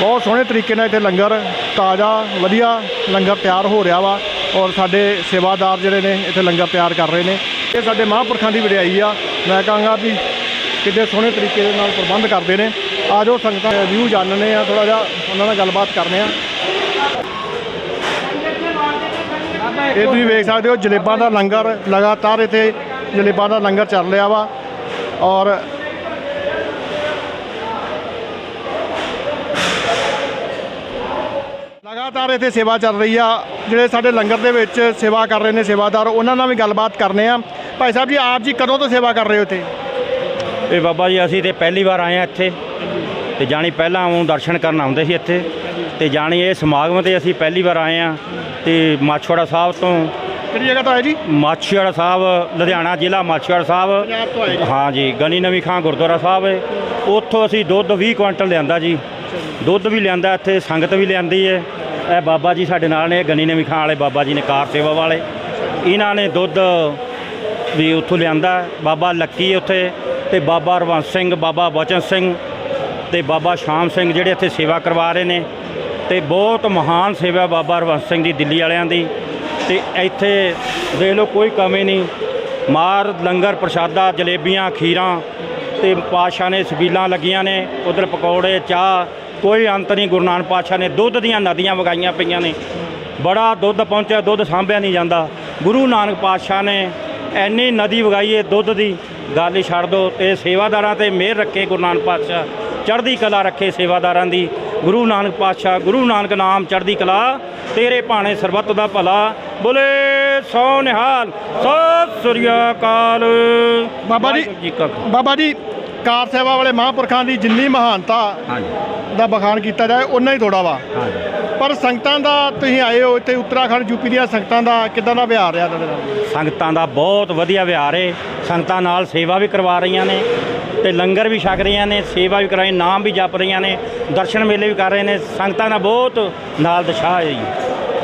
ਬਹੁਤ ਸੋਹਣੇ ਤਰੀਕੇ ਨਾਲ ਇੱਥੇ ਲੰਗਰ ਤਾਜ਼ਾ, ਵਧੀਆ ਲੰਗਰ ਤਿਆਰ ਹੋ ਰਿਹਾ ਵਾ ਔਰ ਸਾਡੇ ਸੇਵਾਦਾਰ ਜਿਹੜੇ ਨੇ ਇੱਥੇ ਲੰਗਰ ਤਿਆਰ ਕਰ ਰਹੇ ਨੇ। ਇਹ ਸਾਡੇ ਮਹਾਂਪੁਰਖਾਂ ਦੀ ਵਡਿਆਈ ਆ। ਮੈਂ ਕਹਾਂਗਾ ਵੀ ਕਿੱਡੇ ਸੋਹਣੇ ਤਰੀਕੇ ਦੇ ਨਾਲ ਪ੍ਰਬੰਧ ਕਰਦੇ ਨੇ। ਆਜੋ ਸੰਗਤਾਂ ਵਿਊ ਜਾਣਨੇ ਆ ਥੋੜਾ ਜਿਹਾ ਉਹਨਾਂ ਨਾਲ ਗੱਲਬਾਤ ਕਰਨੇ ਆ। ਇਹ ਤੁਸੀਂ ਵੇਖ ਸਕਦੇ ਹੋ, ਜਲੇਬਾਂ ਦਾ ਲੰਗਰ ਲਗਾਤਾਰ ਇੱਥੇ ਜਲੇਬਾਂ ਦਾ ਲੰਗਰ ਚੱਲ ਰਿਹਾ ਵਾ। ਔਰ ਲਗਾਤਾਰ ਇੱਥੇ ਸੇਵਾ ਚੱਲ ਰਹੀ ਆ। ਜਿਹੜੇ ਸਾਡੇ ਲੰਗਰ ਦੇ ਵਿੱਚ ਸੇਵਾ ਕਰ ਰਹੇ ਨੇ ਸੇਵਾਦਾਰ, ਉਹਨਾਂ ਨਾਲ ਵੀ ਗੱਲਬਾਤ ਕਰਨੇ ਆ। ਭਾਈ ਸਾਹਿਬ ਜੀ, ਆਪ ਜੀ ਕਦੋਂ ਤੋਂ ਸੇਵਾ ਕਰ ਰਹੇ ਹੋ ਇੱਥੇ? ਇਹ ਬਾਬਾ ਜੀ, ਅਸੀਂ ਤੇ ਪਹਿਲੀ ਵਾਰ ਆਏ ਆ ਇੱਥੇ। ਤੇ ਜਾਣੀ ਪਹਿਲਾਂ ਉਹ ਦਰਸ਼ਨ ਕਰਨ ਆਉਂਦੇ ਸੀ ਇੱਥੇ। ਤੇ ਜਾਣੀ ਇਹ ਸਮਾਗਮ ਤੇ ਅਸੀਂ ਪਹਿਲੀ ਵਾਰ ਆਏ ਆ। ਤੇ ਮਾਛੋੜਾ ਸਾਹਿਬ ਤੋਂ। ਕਿਹੜੀ ਜਗ੍ਹਾ ਤੋਂ ਆਏ ਜੀ? ਮਾਛੀਵਾੜਾ ਸਾਹਿਬ ਲੁਧਿਆਣਾ ਜ਼ਿਲ੍ਹਾ ਮਾਛੀਵਾੜਾ ਸਾਹਿਬ। ਪੰਜਾਬ ਤੋਂ ਆਏ ਜੀ। ਹਾਂ ਜੀ ਗਨੀ ਨਵੀਂ ਖਾਂ ਗੁਰਦੁਆਰਾ ਸਾਹਿਬ ਹੈ ਉੱਥੋਂ ਅਸੀਂ ਦੁੱਧ 20 ਕੁਇੰਟਲ ਲਿਆਂਦਾ ਜੀ। ਦੁੱਧ ਵੀ ਲਿਆਂਦਾ ਇੱਥੇ ਸੰਗਤ ਵੀ ਲਿਆਂਦੀ ਹੈ ਇਹ ਬਾਬਾ ਜੀ ਸਾਡੇ ਨਾਲ ਨੇ ਗਨੀ ਨਵੀਂ ਖਾਂ ਵਾਲੇ ਬਾਬਾ ਜੀ ਨੇ ਕਾਰ ਸੇਵਾ ਵਾਲੇ। ਇਹਨਾਂ ਨੇ ਦੁੱਧ ਵੀ ਉੱਥੋਂ ਲਿਆਂਦਾ। ਬਾਬਾ ਲੱਕੀ ਉੱਥੇ ਤੇ ਬਾਬਾ ਰਵੰਸ ਸਿੰਘ ਬਾਬਾ ਬਚਨ ਸਿੰਘ ਤੇ ਬਾਬਾ ਸ਼ਾਮ ਸਿੰਘ ਜਿਹੜੇ ਇੱਥੇ ਸੇਵਾ ਕਰਵਾ ਰਹੇ ਨੇ। ਤੇ ਬਹੁਤ ਮਹਾਨ ਸੇਵਾ ਬਾਬਾ ਰਵੰਸ ਸਿੰਘ ਦੀ ਦਿੱਲੀ ਵਾਲਿਆਂ ਦੀ। ਤੇ ਇੱਥੇ ਦੇਖ ਲਓ ਕੋਈ ਕਮੀ ਨਹੀਂ। ਮਾਰ, ਲੰਗਰ, ਪ੍ਰਸ਼ਾਦਾ, ਜਲੇਬੀਆਂ, ਖੀਰਾਂ ਤੇ ਪਾਸ਼ਾ ਨੇ ਸਬੀਲਾਂ ਲੱਗੀਆਂ ਨੇ। ਉਧਰ ਪਕੌੜੇ, ਚਾਹ, ਕੋਈ ਅੰਤ ਨਹੀਂ। ਗੁਰੂ ਨਾਨਕ ਪਾਤਸ਼ਾਹ ਨੇ ਦੁੱਧ ਦੀਆਂ ਨਦੀਆਂ ਵਗਾਈਆਂ ਪਈਆਂ ਨੇ। ਬੜਾ ਦੁੱਧ ਪਹੁੰਚਿਆ, ਦੁੱਧ ਸਾਂਭਿਆ ਨਹੀਂ ਜਾਂਦਾ। ਗੁਰੂ ਨਾਨਕ ਪਾਤਸ਼ਾਹ ਨੇ ਐਨੀ ਨਦੀ ਵਗਾਈ ਏ ਦੁੱਧ ਦੀ। ਗੱਲ ਛੱਡ ਦੋ। ਤੇ ਸੇਵਾਦਾਰਾਂ ਤੇ ਮਿਹਰ ਰੱਖੇ ਗੁਰੂ ਨਾਨਕ ਪਾਤਸ਼ਾਹ। ਚੜ੍ਹਦੀ ਕਲਾ ਰੱਖੇ ਸੇਵਾਦਾਰਾਂ ਦੀ। ਗੁਰੂ ਨਾਨਕ ਪਾਤਸ਼ਾਹ ਗੁਰੂ ਨਾਨਕ ਨਾਮ ਚੜ੍ਹਦੀ ਕਲਾ ਤੇਰੇ ਭਾਣੇ ਸਰਬੱਤ ਦਾ ਭਲਾ ਬੋਲੇ ਸੋ ਨਿਹਾਲ ਸਤਿ ਸ੍ਰੀ ਅਕਾਲ ਬਾਬਾ ਜੀ। ਬਾਬਾ ਜੀ ਕਾਰ ਸੇਵਾ ਵਾਲੇ ਮਹਾਂਪੁਰਖਾਂ ਦੀ ਜਿੰਨੀ ਮਹਾਨਤਾ ਦਾ ਬਖਾਨ ਕੀਤਾ ਜਾਏ ਉਨਾ ਹੀ ਥੋੜਾ ਵਾ। ਪਰ ਸੰਗਤਾਂ ਦਾ ਤੁਸੀਂ ਆਏ ਹੋ ਇੱਥੇ ਉੱਤਰਾਖੰਡ ਯੂਪੀ ਦੀਆਂ ਸੰਗਤਾਂ ਦਾ ਕਿੱਦਾਂ ਦਾ ਵਿਹਾਰ ਰਿਹਾ ਤੁਹਾਡੇ ਨਾਲ? ਸੰਗਤਾਂ ਦਾ ਬਹੁਤ ਵਧੀਆ ਵਿਹਾਰ ਏ। ਸੰਗਤਾਂ ਨਾਲ ਸੇਵਾ ਵੀ ਕਰਵਾ ਰਹੀਆਂ ਨੇ ਤੇ ਲੰਗਰ ਵੀ ਛਕ ਰਹੀਆਂ ਨੇ ਸੇਵਾ ਵੀ ਕਰਾਈ ਨਾਮ ਵੀ ਜਪ ਰਹੀਆਂ ਨੇ ਦਰਸ਼ਨ ਮੇਲੇ ਵੀ ਕਰ ਰਹੇ ਨੇ। ਸੰਗਤਾਂ ਦਾ ਬਹੁਤ ਨਾਲ ਦਸ਼ਾ ਹੈ ਜੀ।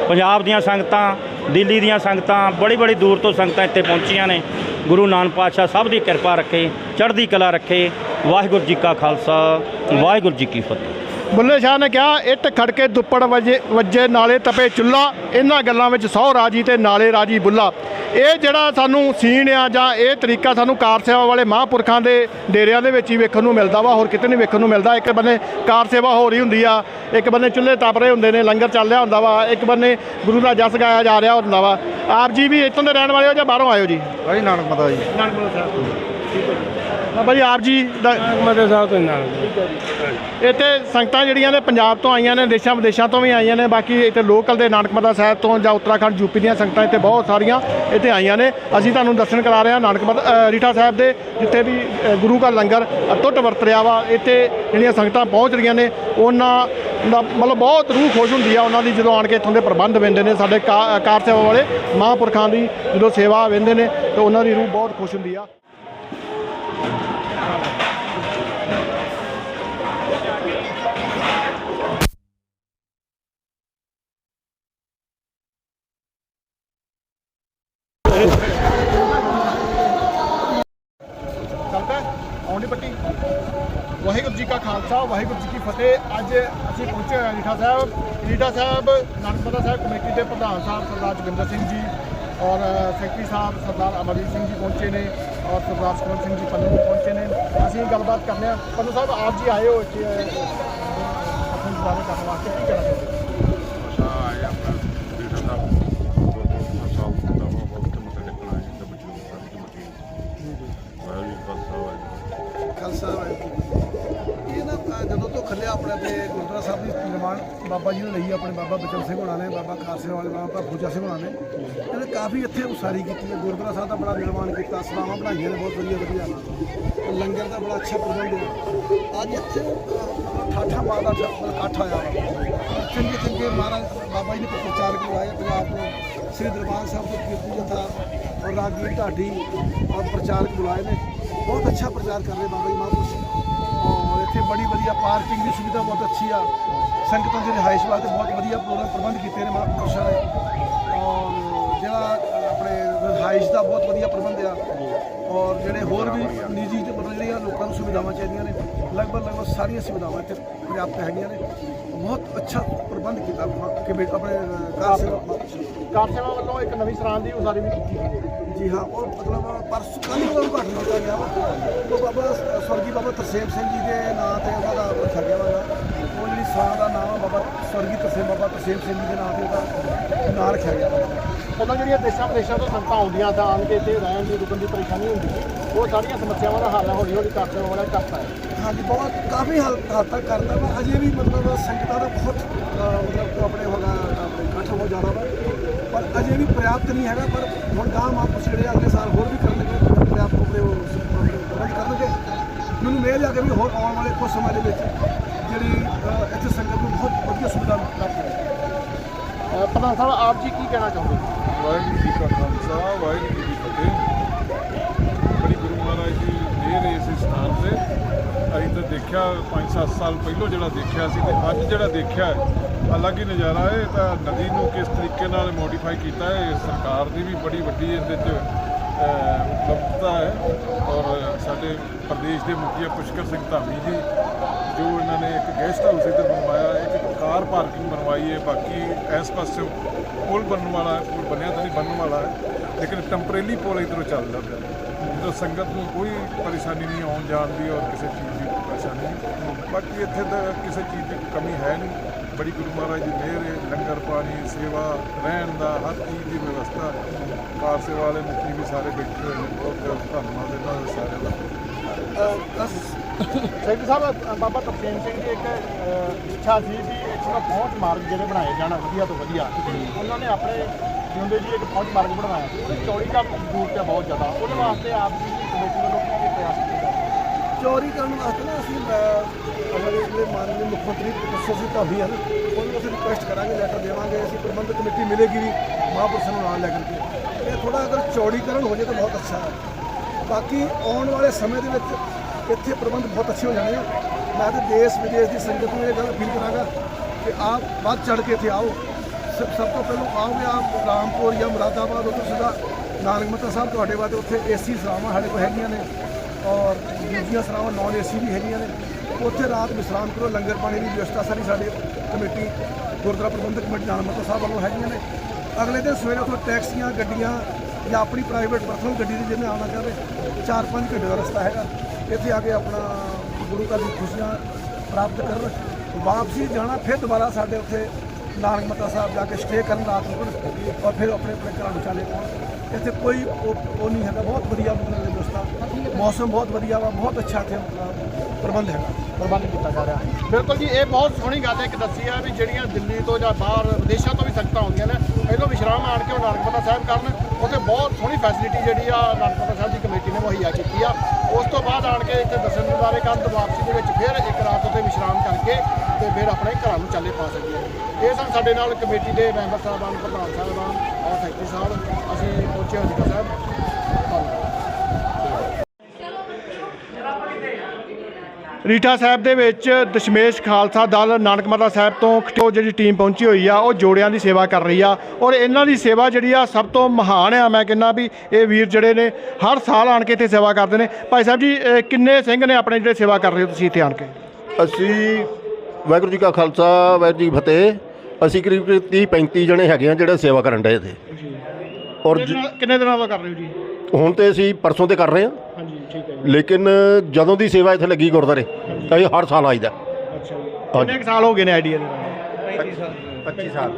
ਪੰਜਾਬ ਦੀਆਂ ਸੰਗਤਾਂ ਦਿੱਲੀ ਦੀਆਂ ਸੰਗਤਾਂ ਬੜੀ ਬੜੀ ਦੂਰ ਤੋਂ ਸੰਗਤਾਂ ਇੱਥੇ ਪਹੁੰਚੀਆਂ ਨੇ। ਗੁਰੂ ਨਾਨਕ ਪਾਤਸ਼ਾਹ ਸਭ ਦੀ ਕਿਰਪਾ ਰੱਖੇ, ਚੜ੍ਹਦੀ ਕਲਾ ਰੱਖੇ। ਵਾਹਿਗੁਰੂ ਜੀ ਕਾ ਖਾਲਸਾ, ਵਾਹਿਗੁਰੂ ਜੀ ਕੀ ਫਤਿਹ। ਬੁੱਲੇ ਸ਼ਾਹ ਨੇ ਕਿਹਾ ਇੱਟ ਖੜਕੇ ਦੁੱਪੜ ਵਜੇ ਵੱਜੇ ਨਾਲੇ ਤਪੇ ਚੁੱਲਾ। ਇਹਨਾਂ ਗੱਲਾਂ ਵਿੱਚ ਸੌ ਰਾਜੀ ਤੇ ਨਾਲੇ ਰਾਜੀ ਬੁੱਲਾ। ਇਹ ਜਿਹੜਾ ਸਾਨੂੰ ਸੀਨ ਆ ਜਾਂ ਇਹ ਤਰੀਕਾ ਸਾਨੂੰ ਕਾਰ ਸੇਵਾ ਵਾਲੇ ਮਹਾਂਪੁਰਖਾਂ ਦੇ ਡੇਰਿਆਂ ਦੇ ਵਿੱਚ ਹੀ ਵੇਖਣ ਨੂੰ ਮਿਲਦਾ ਵਾ ਹੋਰ ਕਿਤੇ ਨਹੀਂ ਵੇਖਣ ਨੂੰ ਮਿਲਦਾ। ਇੱਕ ਬੰਨੇ ਕਾਰ ਸੇਵਾ ਹੋ ਰਹੀ ਹੁੰਦੀ ਆ ਇੱਕ ਬੰਨੇ ਚੁੱਲ੍ਹੇ ਤਪ ਰਹੇ ਹੁੰਦੇ ਨੇ ਲੰਗਰ ਚੱਲ ਰਿਹਾ ਹੁੰਦਾ ਵਾ ਇੱਕ ਬੰਨੇ ਗੁਰੂ ਦਾ ਜਸ ਗਾਇਆ ਜਾ ਰਿਹਾ ਹੁੰਦਾ ਵਾ। ਆਪ ਜੀ ਵੀ ਇੱਥੋਂ ਦੇ ਰਹਿਣ ਵਾਲੇ ਹੋ ਜਾਂ ਬਾਹਰੋਂ ਆਏ ਹੋ ਜੀ? ਭਾਈ ਨਾਨਕ ਮਾਤਾ ਜੀ। ਨਾਨਕਪੁਰ ਸਾਹਿਬ। ਠੀਕ ਹੈ ਜੀ। ਬਾਬਾ ਜੀ ਆਪ ਜੀ ਦਾ ਮਤੇ ਸਾਹਿਬ ਤੋਂ ਨਾਲ ਇੱਥੇ ਸੰਗਤਾਂ ਜਿਹੜੀਆਂ ਨੇ ਪੰਜਾਬ ਤੋਂ ਆਈਆਂ ਨੇ ਦੇਸ਼ਾਂ ਵਿਦੇਸ਼ਾਂ ਤੋਂ ਵੀ ਆਈਆਂ ਨੇ ਬਾਕੀ ਇੱਥੇ ਲੋਕਲ ਦੇ ਨਾਨਕਮਤਾ ਸਾਹਿਬ ਤੋਂ ਜਾਂ ਉੱਤਰਾਖੰਡ ਯੂਪੀ ਦੀਆਂ ਸੰਗਤਾਂ ਇੱਥੇ ਬਹੁਤ ਸਾਰੀਆਂ ਇੱਥੇ ਆਈਆਂ ਨੇ। ਅਸੀਂ ਤੁਹਾਨੂੰ ਦਰਸ਼ਨ ਕਰਾ ਰਹੇ ਹਾਂ ਨਾਨਕਮਤਾ ਅ, ਰੀਠਾ ਸਾਹਿਬ ਦੇ ਜਿੱਥੇ ਵੀ ਗੁਰੂ ਘਰ ਲੰਗਰ ਟੁੱਟ ਵਰਤ ਰਿਹਾ ਵਾ ਇੱਥੇ ਜਿਹੜੀਆਂ ਸੰਗਤਾਂ ਪਹੁੰਚ ਰਹੀਆਂ ਨੇ ਉਹਨਾਂ ਦਾ ਮਤਲਬ ਬਹੁਤ ਰੂਹ ਖੁਸ਼ ਹੁੰਦੀ ਆ ਉਹਨਾਂ ਦੀ ਜਦੋਂ ਆਣ ਕੇ ਇੱਥੋਂ ਦੇ ਪ੍ਰਬੰਧ ਵੰਦੇ ਨੇ ਸਾਡੇ ਕਾ- ਕਾਰ ਸੇਵਾ ਵਾਲੇ ਮਹਾਂਪੁਰਖਾਂ ਦੀ ਜਦੋਂ ਸੇਵਾ ਵੰਦੇ ਨੇ ਤੇ ਉਹਨਾਂ ਦੀ ਰੂਹ ਬਹੁਤ ਖੁਸ਼ ਹੁੰਦੀ ਆ। ਸਾਹਿਬ ਸਾਹਿਬ ਨਾਨਕਪੁਰਾ ਸਾਹਿਬ ਕਮੇਟੀ ਦੇ ਪ੍ਰਧਾਨ ਸਾਹਿਬ ਸਰਦਾਰ ਜੋਗਿੰਦਰ ਸਿੰਘ ਜੀ ਔਰ ਸੈਕਟਰੀ ਸਾਹਿਬ ਸਰਦਾਰ ਅਮਰਜੀਤ ਸਿੰਘ ਜੀ ਪਹੁੰਚੇ ਨੇ ਔਰ ਸਰਦਾਰ ਸੁਖਵੰਤ ਸਿੰਘ ਜੀ ਪੰਨੂ ਵੀ ਪਹੁੰਚੇ ਨੇ। ਅਸੀਂ ਗੱਲਬਾਤ ਕਰਨੇ ਆ ਪੰਨੂ ਸਾਹਿਬ ਆਪ ਜੀ ਆਏ ਹੋ ਇੱਥੇ ਅਹ, ਆਪਣੀ ਕਰਨ ਵਾਸਤੇ ਕੀ ਕਹਿਣਾ ਚਾਹੁੰਦੇ ਆਪਣੇ ਬਾਬਾ ਬਚਨ ਸਿੰਘ ਹੋਣਾ ਨੇ ਬਾਬਾ ਖਾਲਸੇ ਵਾਲੇ ਬਾਬਾ ਪੂਜਾ ਸਿੰਘ ਹੋਣਾ ਨੇ। ਇਹਨੇ ਕਾਫੀ ਇੱਥੇ ਉਸਾਰੀ ਕੀਤੀ ਹੈ। ਗੁਰਦੁਆਰਾ ਸਾਹਿਬ ਦਾ ਬੜਾ ਨਿਰਮਾਣ ਕੀਤਾ ਸਲਾਮਾਂ ਬਣਾਈਆਂ ਨੇ ਬਹੁਤ ਵਧੀਆ ਵਧੀਆ। ਲੰਗਰ ਦਾ ਬੜਾ ਅੱਛਾ ਪ੍ਰਬੰਧ ਹੈ। ਅੱਜ ਇੱਥੇ ਅ, ਠਾਠਾ ਮਾਂ ਦਾ ਠ- ਇਕੱਠ ਆਇਆ ਵਾ। ਚੰਗੇ ਚੰਗੇ ਮਹਾਰਾਜ ਬਾਬਾ ਜੀ ਨੇ ਪ੍ਰਚਾਰਕ ਬੁਲਾਏ ਪੰਜਾਬ ਤੋਂ ਸ੍ਰੀ ਦਰਬਾਰ ਸਾਹਿਬ ਤੋਂ ਕੀਰਤੀ ਜਥਾ ਔਰ ਰਾਗੀ ਢਾਡੀ ਔਰ ਪ੍ਰਚਾਰਕ ਬੁਲਾਏ ਨੇ। ਬਹੁਤ ਅੱਛਾ ਪ੍ਰਚਾਰ ਕਰ ਰਹੇ ਬਾਬਾ ਜੀ ਮਹਾਂਪੁਰਸ਼। ਔਰ ਇੱਥੇ ਬੜੀ ਵਧੀਆ ਪਾਰਕਿੰਗ ਦੀ ਸੁਵਿਧਾ ਬਹੁਤ ਅੱਛੀ ਆ। ਸੰਗਤਾਂ ਦੇ ਰਿਹਾਇਸ਼ ਵਾਸਤੇ ਬਹੁਤ ਵਧੀਆ ਪ੍ਰੋਗਰਾਮ ਪ੍ਰਬੰਧ ਕੀਤੇ ਨੇ ਮਹਾਂਪੁਰਸ਼ਾਂ ਨੇ। ਔਰ ਜਿਹੜਾ ਆਪਣੇ ਰਿਹਾਇਸ਼ ਦਾ ਬਹੁਤ ਵਧੀਆ ਪ੍ਰਬੰਧ ਆ। ਔਰ ਜਿਹੜੇ ਹੋਰ ਵੀ ਨਿੱਜੀ ਤੇ ਮਤਲਬ ਜਿਹੜੀਆਂ ਲੋਕਾਂ ਨੂੰ ਸੁਵਿਧਾਵਾਂ ਚਾਹੀਦੀਆਂ ਨੇ, ਲਗਭਗ ਲਗਭਗ ਸਾਰੀਆਂ ਸੁਵਿਧਾਵਾਂ ਇੱਥੇ ਪ੍ਰਾਪਤ ਹੈਗੀਆਂ ਨੇ। ਬਹੁਤ ਅੱਛਾ ਪ੍ਰਬੰਧ ਕੀਤਾ ਆਪਣੇ ਕਾਰ ਸੇਵਾ ਕਾਰ ਸੇਵਾ ਵੱਲੋਂ ਇੱਕ ਨਵੀਂ ਸਰਾਂ ਦੀ ਉਸਾਰੀ ਵੀ ਕੀਤੀ ਗਈ ਹੈ। ਜੀ ਹਾਂ ਉਹ ਮਤਲਬ ਪਰਸੋਂ ਕੱਲ੍ਹ ਨੂੰ ਉਹਦਾ ਉਦਘਾਟਨ ਕੀਤਾ ਗਿਆ ਵਾ। ਉਹ ਬਾਬਾ ਸਵਰਗੀ ਬਾਬਾ ਤਰਸੇਮ ਸਿੰਘ ਜੀ ਦੇ ਨਾਂ ਤੇ ਉਹਨਾਂ ਦਾ ਰੱਖਿਆ ਗਿਆ ਵਾ। ਉਹ ਜਿਹੜੀ ਸਰਾਂ ਦਾ ਨਾਮ ਆ ਬਾਬਾ ਸਵਰਗੀ ਤਰਸੇਮ ਬਾਬਾ ਤਰਸੇਮ ਸਿੰਘ ਜੀ ਦੇ ਨਾਂ ਤੇ ਉਹਦਾ ਨਾਂ ਰੱਖਿਆ ਗਿਆ। ਵਾ ਪਹਿਲਾਂ ਜਿਹੜੀਆਂ ਦੇਸ਼ਾਂ ਵਿਦੇਸ਼ਾਂ ਤੋਂ ਸੰਗਤਾਂ ਆਉਂਦੀਆਂ ਤਾਂ ਆਣ ਕੇ ਇੱਥੇ ਰਹਿਣ ਦੀ ਰੁਕਣ ਦੀ ਪਰੇਸ਼ਾਨੀ ਹੁੰਦੀ ਸੀ ਉਹ ਸਾਰੀਆਂ ਸਮੱਸਿਆਵਾਂ ਦਾ ਹੱਲ ਹੌਲੀ ਹੌਲੀ ਕਰਦੇ ਵਾਲਾ ਕਰਤਾ ਹੈ। ਹਾਂਜੀ ਬਹੁਤ ਕਾਫੀ ਹੱਦ ਤੱਕ ਕਰਦਾ ਵਾ। ਅਜੇ ਵੀ ਮਤਲਬ ਸੰਗਤਾਂ ਦਾ ਬਹੁਤ ਮਤਲਬ ਆਪਣੇ ਹੋਗਾ ਆਪਣੇ ਇਕੱਠ ਹੋ ਜਾਣਾ ਵਾ। ਪਰ ਅਜੇ ਵੀ ਪ੍ਰਿਆਪਤ ਨਹੀਂ ਹੈਗਾ ਪਰ ਹੁਣ ਗਾਂ ਮਾਪਸ ਜਿਹੜੇ ਅਗਲੇ ਸਾਲ ਹੋਰ ਵੀ ਕਰਨਗੇ ਪ੍ਰਿਆਪਤ ਆਪਣੇ ਉਹ ਪ੍ਰਬੰਧ ਕਰਨਗੇ। ਮੈਨੂੰ ਮੇਲ ਆ ਕਿ ਵੀ ਹੋਰ ਆਉਣ ਵਾਲੇ ਕੁਝ ਸਮਾਂ ਦੇ ਵਿੱਚ ਜਿਹੜੀ ਇੱਥੇ ਸੰਗਤ ਨੂੰ ਬਹੁਤ ਵਧੀਆ ਸੁਵਿਧਾ ਪ੍ਰਾਪਤ ਹੋਵੇ। ਪ੍ਰਧਾਨ ਸਾਹਿਬ ਆਪ ਜੀ ਕੀ ਕਹਿਣਾ ਚਾਹੁੰਦੇ ਹੋ? ਵਾਹਿਗੁਰੂ ਜੀ ਕਾ ਖਾਲਸਾ ਵਾਹਿਗੁਰੂ ਜੀ ਕੀ ਫਤਿਹ। ਬੜੀ ਗੁਰੂ ਮਹਾਰਾਜ ਦੀ ਮਿਹਰ ਇਸ ਸਥਾਨ ਤੇ। ਅਸੀਂ ਤਾਂ ਦੇਖਿਆ 5-7 ਸਾਲ ਪਹਿਲਾਂ ਜਿਹੜਾ ਦੇਖਿਆ ਸੀ ਤੇ ਅੱਜ ਜਿਹੜਾ ਦੇਖਿਆ ਹੈ, ਅਲੱਗ ਹੀ ਨਜ਼ਾਰਾ ਹੈ, ਇਹ ਤਾਂ ਨਦੀ ਨੂੰ ਕਿਸ ਤਰੀਕੇ ਨਾਲ ਮੋਡੀਫਾਈ ਕੀਤਾ ਹੈ ਸਰਕਾਰ ਦੀ ਵੀ ਬੜੀ ਵੱਡੀ ਇਹਦੇ 'ਚ ਉਪਲਬਧਤਾ ਹੈ ਔਰ ਸਾਡੇ ਪ੍ਰਦੇਸ਼ ਦੇ ਮੁਖੀਆ ਪੁਸ਼ਕਰ ਸਿੰਘ ਧਾਮੀ ਜੀ, ਜੋ ਇਹਨਾਂ ਨੇ ਇੱਕ ਗੈਸਟ ਹਾਊਸ ਇੱਧਰ ਬਣਵਾਇਆ, ਇੱਕ ਕਾਰ ਪਾਰਕਿੰਗ ਬਣਵਾਈ ਹੈ, ਬਾਕੀ ਇਸ ਪਾਸੇ ਪੁਲ ਬਣਨ ਵਾਲਾ ਹੈ ਪੁਲ ਬਣਿਆ ਤਾਂ ਨਹੀਂ, ਬਣਨ ਵਾਲਾ ਹੈ, ਲੇਕਿਨ ਟੈਂਪਰੇਰੀ ਪੁਲ ਇੱਧਰੋਂ ਚੱਲਦਾ ਪਿਆ। ਜਦੋਂ ਸੰਗਤ ਨੂੰ ਕੋਈ ਪਰੇਸ਼ਾਨੀ ਨਹੀਂ ਆਉਣ ਜਾਣ ਦੀ ਔਰ ਕਿਸੇ ਚੀਜ਼ ਦੀ। ਪਰੇਸ਼ਾਨੀ ਨਹੀਂ ਬਾਕੀ ਇੱਥੇ ਤਾਂ ਕਿਸੇ ਚੀਜ਼ ਦੀ ਕਮੀ ਹੈ ਨਹੀਂ। ਬੜੀ ਗੁਰੂ ਮਹਾਰਾਜ ਦੀ ਮਿਹਰ ਹੈ, ਲੰਗਰ ਪਾਣੀ, ਸੇਵਾ, ਰਹਿਣ ਦਾ, ਹਰ ਚੀਜ਼ ਦੀ ਵਿਵਸਥਾ। ਕਾਰ ਸੇਵਾ ਵਾਲੇ ਮੁਖੀ ਵੀ ਸਾਰੇ ਬੈਠੇ ਹੋਏ ਨੇ, ਬਹੁਤ ਧੰਨਵਾਦ ਇਹਨਾਂ ਦਾ ਸਾਰਿਆਂ ਦਾ। ਸੈਕਟਰੀ ਸਾਹਿਬ ਬਾਬਾ ਤਰਸੇਮ ਸਿੰਘ ਦੀ ਇੱਕ ਇੱਛਾ ਸੀ ਵੀ ਇੱਥੋਂ ਦਾ ਪਹੁੰਚ ਮਾਰਗ ਜਿਹੜੇ ਬਣਾਏ ਜਾਣ, ਵਧੀਆ ਤੋਂ ਵਧੀਆ। ਉਹਨਾਂ ਨੇ ਆਪਣੇ ਜਿਉਂਦੇ ਜੀ ਇੱਕ ਪਹੁੰਚ ਮਾਰਗ ਬਣਵਾਇਆ ਸੀ ਉਹਦੀ ਚੌੜੀ ਦਾ ਜ਼ਰੂਰਤ ਹੈ ਬਹੁਤ ਜ਼ਿਆਦਾ। ਉਹਦੇ ਵਾਸਤੇ ਆਪ ਜੀ ਚੋਰੀ ਕਰਨ ਵਾਸਤੇ ਨਾ ਅਸੀਂ ਅਹ, ਅਗਰ ਜਿਹੜੇ ਮਾਨਯੋਗ ਮੁੱਖ ਮੰਤਰੀ ਪ੍ਰੋਫੈਸਰ ਸਿੰਘ ਧਾਮੀ ਹਨ ਨੂੰ ਅਸੀਂ ਰਿਕੁਐਸਟ ਕਰਾਂਗੇ ਲੈਟਰ ਦੇਵਾਂਗੇ ਅਸੀਂ ਪ੍ਰਬੰਧਕ ਕਮੇਟੀ ਮਿਲੇਗੀ ਵੀ ਮਹਾਂਪੁਰਸ਼ਾਂ ਨੂੰ ਨਾਲ ਲੈ ਕਰਕੇ ਇਹ ਥੋੜਾ ਅਗਰ ਚੌੜੀਕਰਨ ਹੋ ਜਾਏ ਤਾਂ ਬਹੁਤ ਅੱਛਾ ਹੈ। ਬਾਕੀ ਆਉਣ ਵਾਲੇ ਸਮੇਂ ਦੇ ਵਿੱਚ ਇੱਥੇ ਪ੍ਰਬੰਧ ਬਹੁਤ ਅੱਛੇ ਹੋ ਜਾਣੇ ਆ। ਮੈਂ ਤਾਂ ਦੇਸ਼ ਵਿਦੇਸ਼ ਦੀ ਸੰਗਤ ਨੂੰ ਇਹ ਗੱਲ ਅਪੀਲ ਕਰਾਂਗਾ ਕਿ ਆਪ ਵੱਧ ਚੜ ਕੇ ਇੱਥੇ ਆਓ। ਸਭ ਸਭ ਤੋਂ ਪਹਿਲਾਂ ਆਓਗੇ ਆਪ ਰਾਮਪੁਰ ਜਾਂ ਮੁਰਾਦਾਬਾਦ ਉੱਥੋਂ ਸਿੱਧਾ ਨਾਨਕ ਮੱਤਾ ਸਾਹਿਬ ਤੁਹਾਡੇ ਵਾਸਤੇ ਉੱਥੇ ਏਸੀ ਸਰਾਵਾਂ ਸਾਡੇ ਕੋਲ ਹੈਗੀਆਂ ਨੇ ਔਰ ਦੂਜੀਆਂ ਸਰਾਵਾਂ ਨਾਨ ਏਸੀ ਵੀ ਹੈਗੀਆਂ ਨੇ। ਉੱਥੇ ਰਾਤ ਵਿਸ਼ਰਾਮ ਕਰੋ, ਲੰਗਰ ਪਾਣੀ ਦੀ ਵਿਵਸਥਾ ਸਾਰੀ ਸਾਡੇ committee, Gurdwara Prabandhak committee Nanakmatta Sahib ਵੱਲੋਂ ਹੈਗੀਆਂ ਨੇ। ਅਗਲੇ ਦਿਨ ਸਵੇਰੇ ਉੱਥੋਂ ਟੈਕਸੀਆਂ, ਗੱਡੀਆਂ ਜਾਂ ਆਪਣੀ ਪ੍ਰਾਈਵੇਟ ਪਰਸਨਲ ਗੱਡੀ ਦੇ ਜਿਹਨੇ ਆਉਣਾ ਚਾਹਵੇ 4-5 ਘੰਟੇ ਦਾ ਰਸਤਾ ਹੈਗਾ। ਇੱਥੇ ਆ ਕੇ ਆਪਣਾ ਗੁਰੂ ਘਰ ਦੀ ਖੁਸ਼ੀਆਂ ਪ੍ਰਾਪਤ ਕਰਨ, ਵਾਪਸੀ ਜਾਣਾ, ਫਿਰ ਦੁਬਾਰਾ ਸਾਡੇ ਉੱਥੇ ਨਾਨਕ ਮੱਤਾ ਸਾਹਿਬ ਜਾ ਕੇ ਸਟੇ ਕਰਨ ਰਾਤ ਨੂੰ, ਔਰ ਫਿਰ ਆਪਣੇ ਆਪਣੇ ਘਰਾਂ ਨੂੰ ਚਾਲੇ ਪਾਉਣ ਇੱਥੇ ਕੋਈ ਉਹ ਉਹ ਨਹੀਂ ਹੈਗਾ। ਬਹੁਤ ਵਧੀਆ ਮਤਲਬ ਦੋਸਤਾ ਮੌਸਮ ਬਹੁਤ ਵਧੀਆ ਵਾ, ਬਹੁਤ ਅੱਛਾ ਇੱਥੇ ਮਤਲਬ ਪ੍ਰਬੰਧ ਹੈਗਾ। ਪ੍ਰਬੰਧ ਕੀਤਾ ਜਾ ਰਿਹਾ। ਹੈ ਬਿਲਕੁਲ ਜੀ, ਇਹ ਬਹੁਤ ਸੋਹਣੀ ਗੱਲ ਹੈ ਕਿ ਦੱਸੀ ਆ ਵੀ ਜਿਹੜੀਆਂ ਦਿੱਲੀ ਤੋਂ ਜਾਂ ਬਾਹਰ ਵਿਦੇਸ਼ਾਂ ਤੋਂ ਵੀ ਸੰਗਤਾਂ ਆਉਂਦੀਆਂ ਨੇ ਪਹਿਲਾਂ ਵਿਸ਼ਰਾਮ ਆਣ ਕੇ ਉਹ ਨਾਨਕਪਤਾ ਸਾਹਿਬ ਕਰਨ। ਉੱਥੇ ਬਹੁਤ ਸੋਹਣੀ ਫੈਸਿਲਿਟੀ ਜਿਹੜੀ ਆ ਨਾਨਕਪਤਾ ਸਾਹਿਬ ਦੀ ਕਮੇਟੀ ਨੇ ਮੁਹੱਈਆ ਕੀਤੀ ਆ। ਉਸ ਤੋਂ ਬਾਅਦ ਆਣ ਕੇ ਇੱਥੇ ਦਰਸ਼ਨ ਦਿਦਾਰੇ ਕਰਨ ਤੋਂ ਵਾਪਸੀ ਦੇ ਵਿੱਚ ਫਿਰ ਇੱਕ ਰਾਤ ਉੱਥੇ ਵਿਸ਼ਰਾਮ ਕਰਕੇ ਤੇ ਫਿਰ ਆਪਣੇ ਘਰਾਂ ਨੂੰ ਚਾਲੇ ਪਾ ਸਕਦੇ ਇਹ ਸਨ ਸਾਡੇ ਨਾਲ ਕਮੇਟੀ ਦੇ ਮੈਂਬਰ ਸਾਹਿਬਾਨ, ਪ੍ਰਧਾਨ ਸਾਹਿਬਾਨ, ਔਰ ਸੈਕਟਰੀ ਸਾਹਿਬ। ਅਸੀਂ ਪਹੁੰਚੇ ਹਜ਼ੂਰ ਸਾਹਿਬ। ਰੀਠਾ ਸਾਹਿਬ ਦੇ ਵਿੱਚ ਦਸ਼ਮੇਸ਼ ਖਾਲਸਾ ਦਲ, ਨਾਨਕ ਮਾਤਾ ਸਾਹਿਬ ਤੋਂ ਖਟੋ ਜਿਹੜੀ ਟੀਮ ਪਹੁੰਚੀ ਹੋਈ ਆ, ਉਹ ਜੋੜਿਆਂ ਦੀ ਸੇਵਾ ਕਰ ਰਹੀ ਆ। ਔਰ ਇਹਨਾਂ ਦੀ ਸੇਵਾ ਜਿਹੜੀ ਆ, ਸਭ ਤੋਂ ਮਹਾਨ ਆ, ਮੈਂ ਕਹਿੰਦਾ ਵੀ ਇਹ ਵੀਰ ਜਿਹੜੇ ਨੇ, ਹਰ ਸਾਲ ਆਣ ਕੇ ਇੱਥੇ ਸੇਵਾ ਕਰਦੇ ਨੇ। ਭਾਈ ਸਾਹਿਬ ਜੀ ਕਿੰਨੇ ਸਿੰਘ ਨੇ ਆਪਣੇ ਜਿਹੜੇ ਸੇਵਾ ਕਰ ਰਹੇ ਹੋ ਤੁਸੀਂ ਇੱਥੇ ਆਣ ਕੇ? ਅਸੀਂ ਵਾਹਿਗੁਰੂ ਜੀ ਕਾ ਖਾਲਸਾ ਵਾਹਿਗੁਰੂ ਜੀ ਕੀ ਫਤਿਹ। ਅਸੀਂ ਕਰੀਬ 30 35 ਜਣੇ ਹੈਗੇ ਆ ਜਿਹੜੇ ਸੇਵਾ ਕਰਨ ਡਏ ਇੱਥੇ। ਔਰ ਜ- ਕਿੰਨੇ ਦਿਨਾਂ- ਕਿੰਨੇ ਦਿਨਾਂ ਤੋਂ ਕਰ ਰਹੇ ਹੋ ਜੀ? ਹੁਣ ਤੇ ਅਸੀਂ ਪਰਸੋਂ ਤੇ ਕਰ ਰਹੇ ਹਾਂ। ਹਾਂਜੀ ਠੀਕ ਹੈ ਜੀ। ਲੇਕਿਨ ਜਦੋਂ ਦੀ ਸੇਵਾ ਇੱਥੇ ਲੱਗੀ ਗੁਰਦਾਰੇ ਅਸੀਂ ਹਰ ਸਾਲ ਆਈਦਾ। ਅੱਛਾ ਜੀ। ਕਿੰਨੇ ਕੁ ਸਾਲ ਹੋ ਗਏ ਨੇ ਆਈਡੀਆ ਦੇ 25 ਸਾਲ।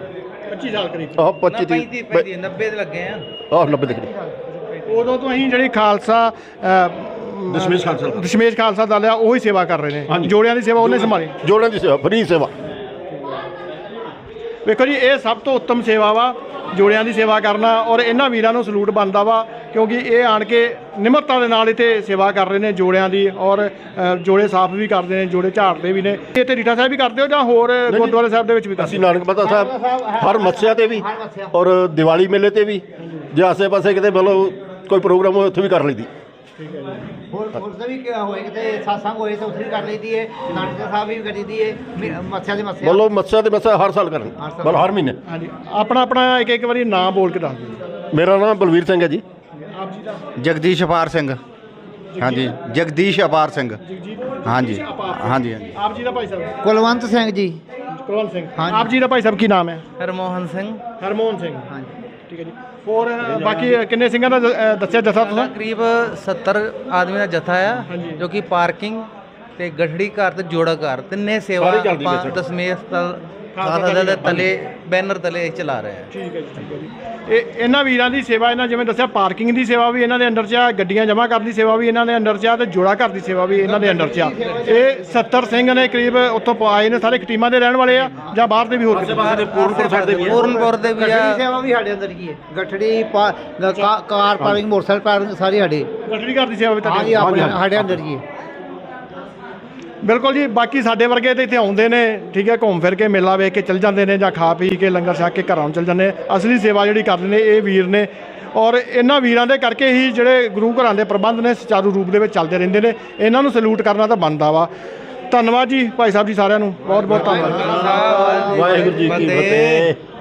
25 ਸਾਲ। ਕਰੀਬ। ਆਹ 25 ਦੀ 35 90 ਦੇ ਲੱਗੇ ਆ। ਆਹ 90 ਦੇ ਕਰੀਬ। ਉਦੋਂ ਤੋਂ ਅਸੀਂ ਜਿਹੜੀ ਖਾਲਸਾ ਅ, ਦਸ਼ਮੇਸ਼ ਖਾਲਸਾ ਦਲ। ਦਸ਼ਮੇਸ਼ ਖਾਲਸਾ ਦਲ ਆ ਉਹੀ ਸੇਵਾ ਕਰ ਰਹੇ ਨੇ। ਹਾਂਜੀ। ਜੋੜਿਆਂ ਦੀ ਸੇਵਾ ਉਹਨੇ ਸੰਭਾਲੀ। ਜੋੜਾਂ ਦੀ ਸੇਵਾ ਫਰੀ ਸੇਵਾ। ਵੇਖੋ ਜੀ ਇਹ ਸਭ ਤੋਂ ਉੱਤਮ ਸੇਵਾ ਵਾ ਜੋੜਿਆਂ ਦੀ ਸੇਵਾ ਕਰਨਾ ਔਰ ਇਹਨਾਂ ਵੀਰਾਂ ਨੂੰ ਸਲੂਟ ਬਣਦਾ ਵਾ ਕਿਉਂਕਿ ਇਹ ਆਣ ਕੇ ਨਿਮਰਤਾ ਦੇ ਨਾਲ ਇੱਥੇ ਸੇਵਾ ਕਰ ਰਹੇ ਨੇ ਜੋੜਿਆਂ ਦੀ ਔਰ ਅ, ਜੋੜੇ ਸਾਫ਼ ਵੀ ਕਰਦੇ ਨੇ ਜੋੜੇ ਝਾੜਦੇ ਵੀ ਨੇ। ਇੱਥੇ ਰੀਠਾ ਸਾਹਿਬ ਵੀ ਕਰਦੇ ਹੋ ਜਾਂ ਹੋਰ ਗੁਰਦੁਆਰਾ ਸਾਹਿਬ ਦੇ ਵਿੱਚ ਵੀ ਕਰਦੇ ਅਸੀਂ ਨਾਨਕ ਮਾਤਾ ਸਾਹਿਬ ਹਰ ਮੱਸਿਆ ਤੇ ਵੀ ਔਰ ਦੀਵਾਲੀ ਮੇਲੇ ਤੇ ਵੀ ਜੇ ਆਸੇ ਪਾਸੇ ਕਿਤੇ ਮਤਲਬ ਕੋਈ ਪ੍ਰੋਗਰਾਮ ਹੋਵੇ ਉੱਥੇ ਵੀ ਕਰ ਲਈਦੀ। ਹੋਰ ਹੋਰ ਵੀ ਕਿਹਾ ਹੋਏ ਕਿਤੇ satsang ਹੋਏ ਤਾਂ ਉੱਥੇ ਵੀ ਕਰ ਲਈਦੀ ਹੈ ਨਾਨਕ ਸਾਹਿਬ ਵੀ ਕਰੀ ਦੀ ਹੈ ਮੱਛਿਆ ਦੇ ਮੱਛਿਆ ਮਤਲਬ ਮੱਸਿਆ ਤੇ ਮੱਸਿਆ ਹਰ ਸਾਲ ਕਰਨ ਮਤਲਬ ਹਰ ਮਹੀਨੇ। ਹਾਂਜੀ। ਆਪਣਾ ਆਪਣਾ ਇੱਕ ਇੱਕ ਵਾਰੀ ਨਾਮ ਬੋਲ ਕੇ ਦੱਸ ਦਿਓ। ਮੇਰਾ ਨਾਮ ਬਲਵੀਰ ਸਿੰਘ ਹੈ ਜੀ। ਆਪ ਜੀ ਦਾ ਜਗਦੀਸ਼ ਅਪਾਰ ਸਿੰਘ। ਹਾਂਜੀ ਜਗਦੀਸ਼ ਅਪਾਰ ਸਿੰਘ। ਹਾਂਜੀ। ਹਾਂਜੀ ਹਾਂਜੀ। ਆਪ ਜੀ ਦਾ ਭਾਈ ਸਾਹਿਬ? ਕੁਲਵੰਤ ਸਿੰਘ ਜੀ। ਕੁਲਵੰਤ ਸਿੰਘ। ਆਪ ਜੀ ਦਾ ਭਾਈ ਸਾਹਿਬ ਕੀ ਨਾਮ ਹੈ? ਹਰਮੋਹਨ ਸਿੰਘ। ਹਰਮੋਹਨ ਸਿੰਘ। ਹਾਂਜੀ। ਠੀਕ ਹੈ ਜੀ। ਹੋਰ ਬਾਕੀ ਕਿੰਨੇ ਸਿੰਘਾਂ ਦਾ ਅ, ਦੱਸਿਆ ਜਥਾ ਤੁਸੀਂ ਕਰੀਬ 70 ਆਦਮੀ ਦਾ ਜਥਾ ਆ। ਜੋ ਕਿ ਪਾਰਕਿੰਗ ਤੇ ਗਠੜੀ ਘਰ ਤੇ ਜੋੜਾ ਘਰ ਤਿੰਨੇ ਸੇਵਾ ਆਪਾਂ। ਦਸਮੇਸ਼ ਤਲ ਖਾਲਸਾ ਦੇ ਤਲੇ ਬੈਨਰ ਤਲੇ ਚਲਾ ਰਹੇ ਆ। ਠੀਕ ਹੈ ਜੀ ਠੀਕ ਹੈ ਜੀ। ਇਹ ਇਹਨਾਂ ਵੀਰਾਂ ਦੀ ਸੇਵਾ ਇਹਨਾਂ ਜਿਵੇਂ ਦੱਸਿਆ ਪਾਰਕਿੰਗ ਦੀ ਸੇਵਾ ਵੀ ਇਹਨਾਂ ਦੇ ਅੰਡਰ 'ਚ ਆ ਗੱਡੀਆਂ ਜਮ੍ਹਾਂ ਕਰਨ ਦੀ ਸੇਵਾ ਵੀ ਇਹਨਾਂ ਦੇ ਅੰਡਰ 'ਚ ਆ ਤੇ ਜੋੜਾ ਘਰ ਦੀ ਸੇਵਾ ਵੀ ਇਹਨਾਂ ਦੇ ਅੰਡਰ 'ਚ ਆ। ਇਹ 70 ਸਿੰਘ ਨੇ ਕਰੀਬ ਉੱਥੋਂ ਆਏ ਨੇ ਸਾਰੇ ਟੀਮਾਂ ਦੇ ਰਹਿਣ ਵਾਲੇ ਆ ਜਾਂ ਬਾਹਰ ਦੇ ਵੀ ਹੋਰ ਕਿਸੇ ਪੂਰਨਪੁਰ ਸਾਈਡ ਦੇ ਵੀ ਪੂਰਨਪੁਰ ਦੇ ਵੀ ਆ। ਗੱਠੜੀ ਸੇਵਾ ਵੀ ਸਾਡੇ ਅੰਦਰ ਹੀ ਹੈ? ਗੱਠੜੀ ਕਾ- ਕਾਰ ਪਾਰਕਿੰਗ ਮੋਟਰਸਾਈਕਲ ਪਾਰਕਿੰਗ ਸਾਰੀ ਸਾਡੇ। ਗੱਡੀ ਘਰ ਦੀ ਸੇਵਾ ਵੀ ਤੁਹਾਡੀ ਸਾਡੇ ਅੰਦਰ ਹੀ ਹੈ? ਬਿਲਕੁਲ ਜੀ ਬਾਕੀ ਸਾਡੇ ਵਰਗੇ ਤੇ ਇੱਥੇ ਆਉਂਦੇ ਨੇ ਠੀਕ ਹੈ ਘੁੰਮ ਫਿਰ ਕੇ ਮੇਲਾ ਵੇਖ ਕੇ ਚੱਲ ਜਾਂਦੇ ਨੇ ਜਾਂ ਖਾ ਪੀ ਕੇ ਲੰਗਰ ਛਕ ਕੇ ਘਰਾਂ ਨੂੰ ਚੱਲ ਜਾਂਦੇ ਨੇ। ਅਸਲੀ ਸੇਵਾ ਜਿਹੜੀ ਕਰਦੇ ਨੇ ਇਹ ਵੀਰ ਨੇ। ਔਰ ਇਹਨਾਂ ਵੀਰਾਂ ਦੇ ਕਰਕੇ ਹੀ ਜਿਹੜੇ ਗੁਰੂ ਘਰਾਂ ਦੇ ਪ੍ਰਬੰਧ ਨੇ ਸੁਚਾਰੂ ਰੂਪ ਦੇ ਵਿੱਚ ਚੱਲਦੇ ਰਹਿੰਦੇ ਨੇ। ਇਹਨਾਂ ਨੂੰ ਸਲੂਟ ਕਰਨਾ ਤਾਂ ਬਣਦਾ ਵਾ। ਧੰਨਵਾਦ ਜੀ ਭਾਈ ਸਾਹਿਬ ਜੀ ਸਾਰਿਆਂ ਨੂੰ। ਬਹੁਤ ਬਹੁਤ ਧੰਨਵਾਦ। ਵਾਹਿਗੁਰੂ ਜੀ ਕੀ ਫਤਿਹ।